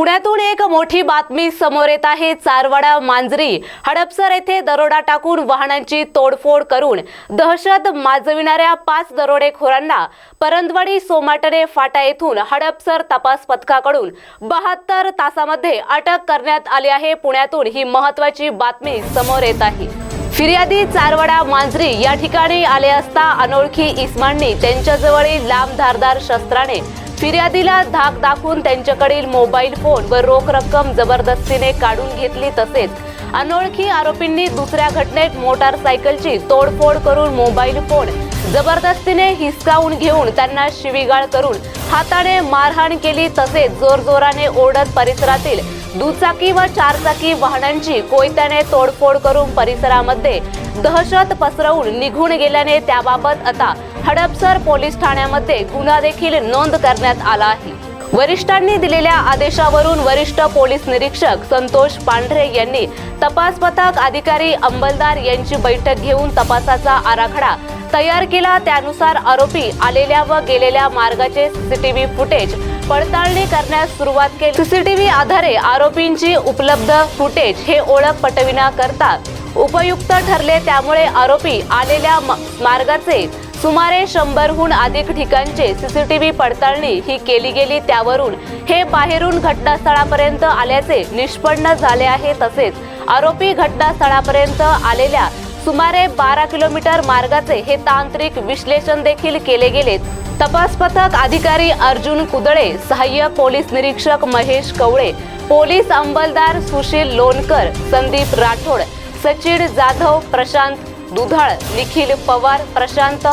पुण्यातून एक मोठी बातमी समोर येत आहे. चारवाडा मांजरी हडपसर येथे दरोडा टाकून वाहनांची तोडफोड करून दहशत माजविणाऱ्या पाच दरोडेखोरांना परंदवाडी सोमाटणे फाटा येथून हडपसर तपास पथकाकडून बहात्तर तासामध्ये अटक करण्यात आली आहे. पुण्यातून ही महत्वाची बातमी समोर येत आहे. फिर्यादी चारवाडा मांजरी या ठिकाणी आले असता अनोळखी इस्मांनी त्यांच्याजवळील लांब धारदार शस्त्राने फिर्यादीला धाक दाखवून त्यांच्याकडील मोबाईल फोन व रोख रक्कम जबरदस्तीने काढून घेतली तसेच अनोळखी आरोपींनी दुसऱ्या घटनेत मोटारसायकलची तोडफोड करून मोबाईल फोन जबरदस्तीने हिसकावून घेऊन त्यांना शिवीगाळ करून हाताने मारहाण केली तसेच जोरजोराने ओढत परिसरातील दुचाकी व चारचाकी वाहनांची कोयत्याने तोडफोड करून परिसरामध्ये दहशत पसरवून निघून गेल्याने त्याबाबत आता हडपसर पोलीस ठाण्यामध्ये गुन्हा देखील नोंद करण्यात आला आहे. वरिष्ठांनी दिलेल्या आदेशावरून वरिष्ठ पोलीस निरीक्षक संतोष पांढरे यांनी तपास पथक अधिकारी अंबलदार यांची बैठक घेऊन तपासाचा आराखडा तयार केला. त्यानुसार आरोपी आलेल्या व गेलेल्या मार्गाचे सीसीटीव्ही फुटेज पडताळणी करण्यास सुरुवात केली. सीसीटीव्ही आधारे आरोपींची उपलब्ध फुटेज हे ओळख पटविण्याकरता उपयुक्त ठरले. त्यामुळे आरोपी आलेल्या म- मार्गाचे सुमारे शंभरहून अधिक ठिकाणचे सीसीटीव्ही पडताळणी ही केली गेली त्यावरून हे बाहेरून घटनास्थळापर्यंत आल्याचे निष्पन्न झाले आहे तसेच आरोपी घटनास्थळापर्यंत आलेल्या सुमारे बारा किलोमीटर मार्गाचे हे तांत्रिक विश्लेषण देखील केले गेले. तपास पथक अधिकारी अर्जुन कुदळे सहाय्यक पोलीस निरीक्षक महेश कवळे पोलीस अंमलदार सुशील लोणकर संदीप राठोड सचिन जाधव प्रशांत दुधाळ निखिल पवार प्रशांत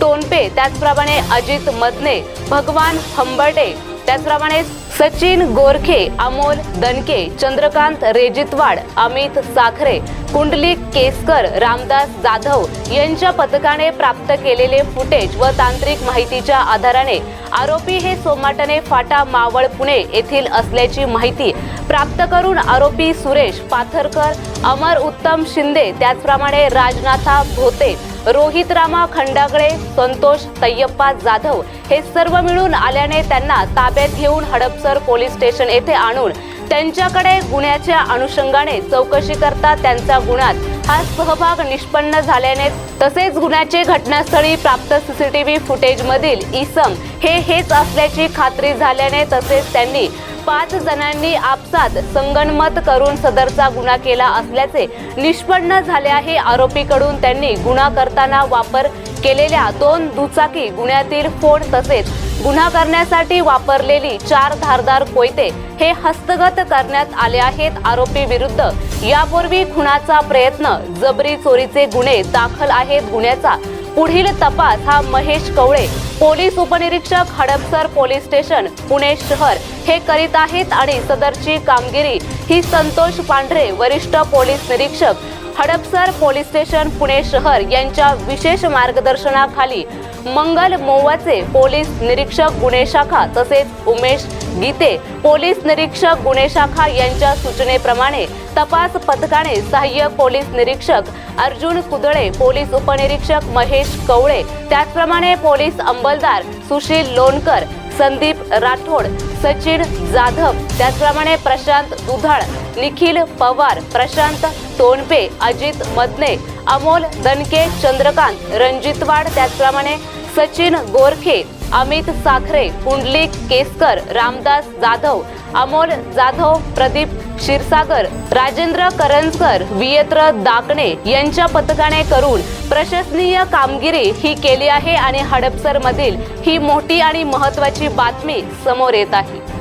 टोनपे त्याचप्रमाणे अजित मदने भगवान हंबर्डे त्याचप्रमाणे सचिन गोरखे अमोल दनके चंद्रकांत रेजितवाड अमित साखरे कुंडलिक केसकर रामदास जाधव यांच्या पथकाने प्राप्त केलेले फुटेज व तांत्रिक माहितीच्या आधाराने आरोपी हे सोमाटणे फाटा मावळ पुणे येथील असल्याची माहिती प्राप्त करून आरोपी सुरेश पाथरकर अमर उत्तम शिंदे त्याचप्रमाणे राजनाथा भोते रोहित रामा खंडागळे संतोष तय्यप्पा जाधव हे सर्व मिळून आल्याने त्यांना ताब्यात घेऊन हडपसर पोलीस स्टेशन येथे आणून त्यांच्याकडे गुन्ह्याच्या अनुषंगाने चौकशी करता त्यांचा गुन्ह्यात हा सहभाग निष्पन्न झाल्याने तसेच गुन्ह्याचे घटनास्थळी प्राप्त सीसीटीव्ही फुटेज मधील इसम हे हेच असल्याची खात्री झाल्याने तसेच त्यांनी पाच जणांनी आपसात संगणमत करून सदरचा गुन्हा केला असल्याचे निष्पन्न झाले आहे. आरोपीकडून त्यांनी गुन्हा करताना वापर केलेल्या दोन दुचाकी गुन्ह्यातील फोन तसेच गुन्हा करण्यासाठी वापरलेली चार धारदार कोयते हे हस्तगत करण्यात आले आहेत. आरोपी विरुद्ध यापूर्वी खुनाचा प्रयत्न जबरी चोरीचे गुन्हे दाखल आहेत. गुन्ह्याचा पुढील तपास हा महेश कवळे पोलीस उपनिरीक्षक हडपसर पोलीस स्टेशन पुणे शहर. हे करीत आहेत आणि सदरची कामगिरी ही संतोष पांढरे वरिष्ठ पोलीस निरीक्षक हडपसर पोलीस स्टेशन पुणे शहर यांच्या विशेष मार्गदर्शनाखाली मंगल मोवाचे पोलीस निरीक्षक गुन्हे शाखा तसेच उमेश गीते पोलीस निरीक्षक गुन्हे शाखा यांच्या सूचनेप्रमाणे तपास पथकाने सहाय्यक पोलीस निरीक्षक अर्जुन कुदळे पोलीस उपनिरीक्षक महेश कवळे त्याचप्रमाणे पोलीस अंमलदार सुशील लोणकर संदीप राठोड सचिन जाधव त्याचप्रमाणे प्रशांत दुधाळ निखिल पवार प्रशांत तोंडपे अजित मदने अमोल दनके चंद्रकांत रणजितवाड त्याचप्रमाणे सचिन गोरखे अमित साखरे पुंडलिक केसकर रामदास जाधव अमोल जाधव प्रदीप क्षीरसागर राजेंद्र करंजकर वियत्र दाकणे यांच्या पथकाने करून प्रशंसनीय कामगिरी ही केली आहे आणि हडपसर मधील ही मोठी आणि महत्वाची बातमी समोर येत आहे.